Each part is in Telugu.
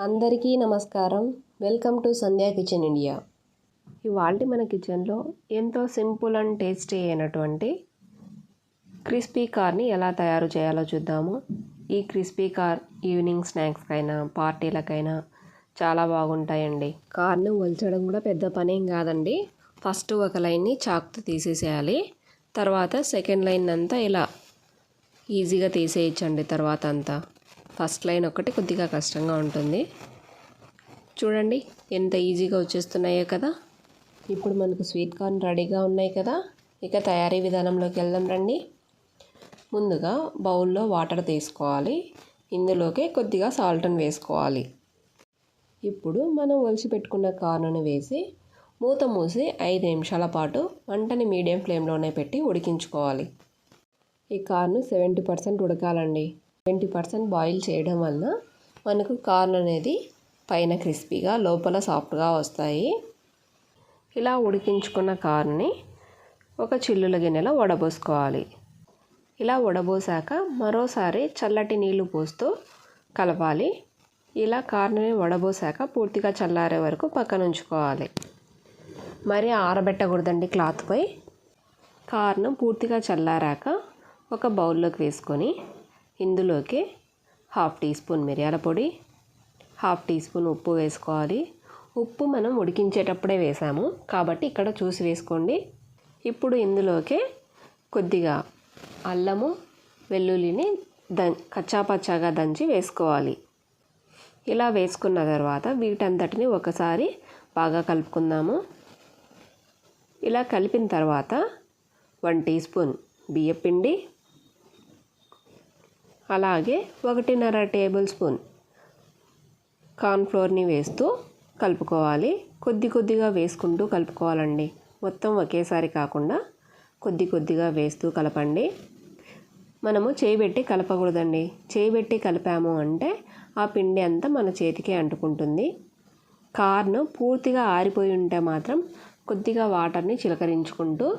అందరికీ నమస్కారం. Welcome to Sandhya kitchen India ఇవాళ మన కిచెన్లో ఎంతో సింపుల్ అండ్ టేస్టీ అయినటువంటి క్రిస్పీ కార్ని ఎలా తయారు చేయాలో చూద్దాము. ఈ క్రిస్పీ కార్ ఈవినింగ్ స్నాక్స్కైనా పార్టీలకైనా చాలా బాగుంటాయండి. కార్ను వల్చడం కూడా పెద్ద పనేం కాదండి. ఫస్ట్ ఒక లైన్ని చాకుతో తీసేసేయాలి. తర్వాత సెకండ్ లైన్ అంతా ఇలా ఈజీగా తీసేయచ్చండి తర్వాత అంతా. ఫస్ట్ లైన్ ఒకటి కొద్దిగా కష్టంగా ఉంటుంది. చూడండి ఎంత ఈజీగా వచ్చేస్తున్నాయో కదా. ఇప్పుడు మనకు స్వీట్ కార్న్ రెడీగా ఉన్నాయి కదా. ఇక తయారీ విధానంలోకి వెళ్దాం రండి. ముందుగా బౌల్లో వాటర్ తీసుకోవాలి. ఇందులోకి కొద్దిగా సాల్ట్ని వేసుకోవాలి. ఇప్పుడు మనం ఒలిచి పెట్టుకున్న కార్నుని వేసి మూత మూసి ఐదు నిమిషాల పాటు వంటని మీడియం ఫ్లేమ్లోనే పెట్టి ఉడికించుకోవాలి. ఈ కార్ను సెవెంటీ పర్సెంట్ ఉడకాలండి. ట్వంటీ పర్సెంట్ బాయిల్ చేయడం వలన మనకు కార్న్ అనేది పైన క్రిస్పీగా లోపల సాఫ్ట్గా వస్తాయి. ఇలా ఉడికించుకున్న కార్న్ని ఒక చిల్లుల గిన్నెలో వడబోసుకోవాలి. ఇలా వడబోసాక మరోసారి చల్లటి నీళ్ళు పోస్తూ కలపాలి. ఇలా కార్న్ని వడబోసాక పూర్తిగా చల్లారే వరకు పక్కన ఉంచుకోవాలి. మరి ఆరబెట్టకూడదండి క్లాత్పై కార్ను పూర్తిగా చల్లారాక ఒక బౌల్లోకి వేసుకొని ఇందులోకి హాఫ్ టీ స్పూన్ మిరియాల పొడి హాఫ్ టీ స్పూన్ ఉప్పు వేసుకోవాలి. ఉప్పు మనం ఉడికించేటప్పుడే వేసాము. కాబట్టి ఇక్కడ చూసి వేసుకోండి. ఇప్పుడు ఇందులోకి కొద్దిగా అల్లము వెల్లుల్లిని ద కచ్చాపచ్చాగా దంచి వేసుకోవాలి. ఇలా వేసుకున్న తర్వాత వీటంతటిని ఒకసారి బాగా కలుపుకుందాము. ఇలా కలిపిన తర్వాత వన్ టీ స్పూన్ బియ్యపిండి అలాగే ఒకటిన్నర టేబుల్ స్పూన్ కార్న్ఫ్లోర్ని వేస్తూ కలుపుకోవాలి. కొద్ది కొద్దిగా వేసుకుంటూ కలుపుకోవాలండి. మొత్తం ఒకేసారి కాకుండా కొద్ది కొద్దిగా వేస్తూ కలపండి. మనము చేయబెట్టి కలపకూడదండి. చేయబెట్టి కలిపాము అంటే ఆ పిండి అంతా మన చేతికి అంటుకుంటుంది. కార్ను పూర్తిగా ఆరిపోయి ఉంటే మాత్రం కొద్దిగా వాటర్ని చిలకరించుకుంటూ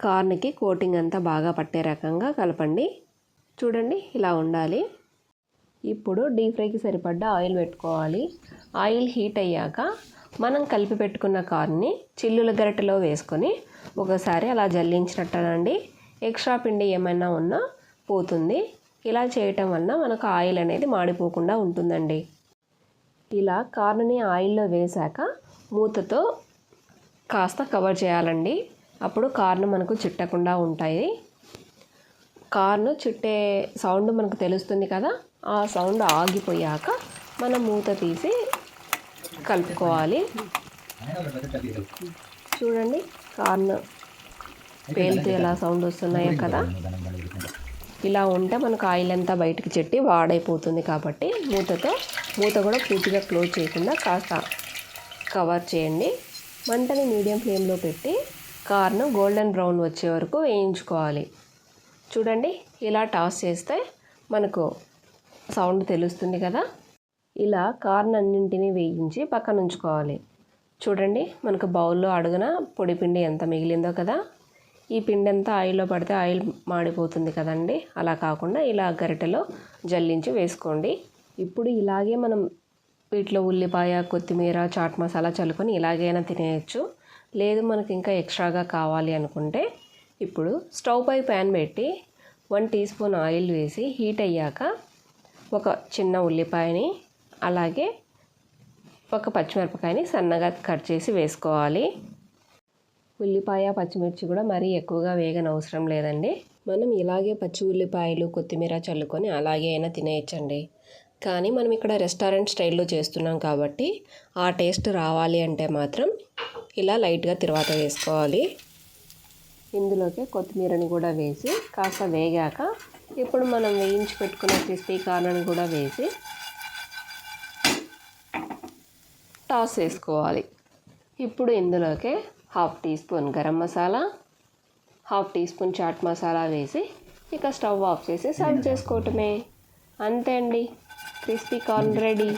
కార్న్కి కోటింగ్ అంతా బాగా పట్టే రకంగా కలపండి. చూడండి ఇలా ఉండాలి. ఇప్పుడు డీప్ ఫ్రైకి సరిపడ్డ ఆయిల్ పెట్టుకోవాలి. ఆయిల్ హీట్ అయ్యాక మనం కలిపి పెట్టుకున్న కార్న్ని చిల్లుల గరిటెలో వేసుకొని ఒకసారి అలా జల్లించినట్టనండి. ఎక్స్ట్రా పిండి ఏమైనా ఉన్నా పోతుంది. ఇలా చేయటం వలన మనకు ఆయిల్ అనేది మాడిపోకుండా ఉంటుందండి. ఇలా కార్న్ని ఆయిల్లో వేశాక మూతతో కాస్త కవర్ చేయాలండి. అప్పుడు కార్ను మనకు చిట్టకుండా ఉంటాయి. కార్ను చుట్టే సౌండ్ మనకు తెలుస్తుంది కదా ఆ సౌండ్ ఆగిపోయాక మనం మూత తీసి కలుపుకోవాలి. చూడండి కార్న్ పేలుతూ ఎలా సౌండ్ వస్తున్నాయో కదా. ఇలా ఉంటే మనకు ఆయిల్ అంతా బయటకు చెట్టి వాడైపోతుంది కాబట్టి మూతతో మూత కూడా పూర్తిగా క్లోజ్ చేయకుండా కాస్త కవర్ చేయండి. మంటని మీడియం ఫ్లేమ్లో పెట్టి కార్ను గోల్డెన్ బ్రౌన్ వచ్చే వరకు వేయించుకోవాలి. చూడండి ఇలా టాస్ చేస్తే మనకు సౌండ్ తెలుస్తుంది కదా? ఇలా కార్న్ అన్నింటినీ వేయించి పక్కన ఉంచుకోవాలి. చూడండి మనకు బౌల్లో అడుగున పొడి పిండి ఎంత మిగిలిందో కదా? ఈ పిండి అంతా ఆయిల్లో పడితే ఆయిల్ మాడిపోతుంది కదండి. అలా కాకుండా ఇలా గరిటెలో జల్లించి వేసుకోండి. ఇప్పుడు ఇలాగే మనం వీటిలో ఉల్లిపాయ కొత్తిమీర చాట్ మసాలా చల్లుకొని ఇలాగైనా తినేయచ్చు. లేదు మనకి ఇంకా ఎక్స్ట్రాగా కావాలి అనుకుంటే ఇప్పుడు స్టవ్ పై ప్యాన్ పెట్టి వన్ టీ స్పూన్ ఆయిల్ వేసి హీట్ అయ్యాక ఒక చిన్న ఉల్లిపాయని అలాగే ఒక పచ్చిమిరపకాయని సన్నగా కట్ చేసి వేసుకోవాలి. ఉల్లిపాయ పచ్చిమిర్చి కూడా మరీ ఎక్కువగా వేగన అవసరం లేదండి. మనం ఇలాగే పచ్చి ఉల్లిపాయలు కొత్తిమీర చల్లుకొని అలాగే అయినా తినేయచ్చండి. కానీ మనం ఇక్కడ రెస్టారెంట్ స్టైల్లో చేస్తున్నాం కాబట్టి ఆ టేస్ట్ రావాలి అంటే మాత్రం ఇలా లైట్గా తిరువాత వేసుకోవాలి. ఇందులోకి కొత్తిమీరని కూడా వేసి కాస్త వేగాక ఇప్పుడు మనం వేయించి పెట్టుకున్న క్రిస్పీ కార్న్ కూడా వేసి టాస్ వేసుకోవాలి. ఇప్పుడు ఇందులోకి half teaspoon garam masala half teaspoon chaat masala వేసి ఇక స్టవ్ ఆఫ్ చేసి సర్వ్ చేసుకోవటమే. అంతే అండి. Crispy corn ready.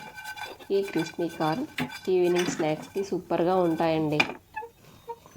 ఈ క్రిస్పీ కార్న్ ఈవినింగ్ స్నాక్స్కి సూపర్గా ఉంటాయండి.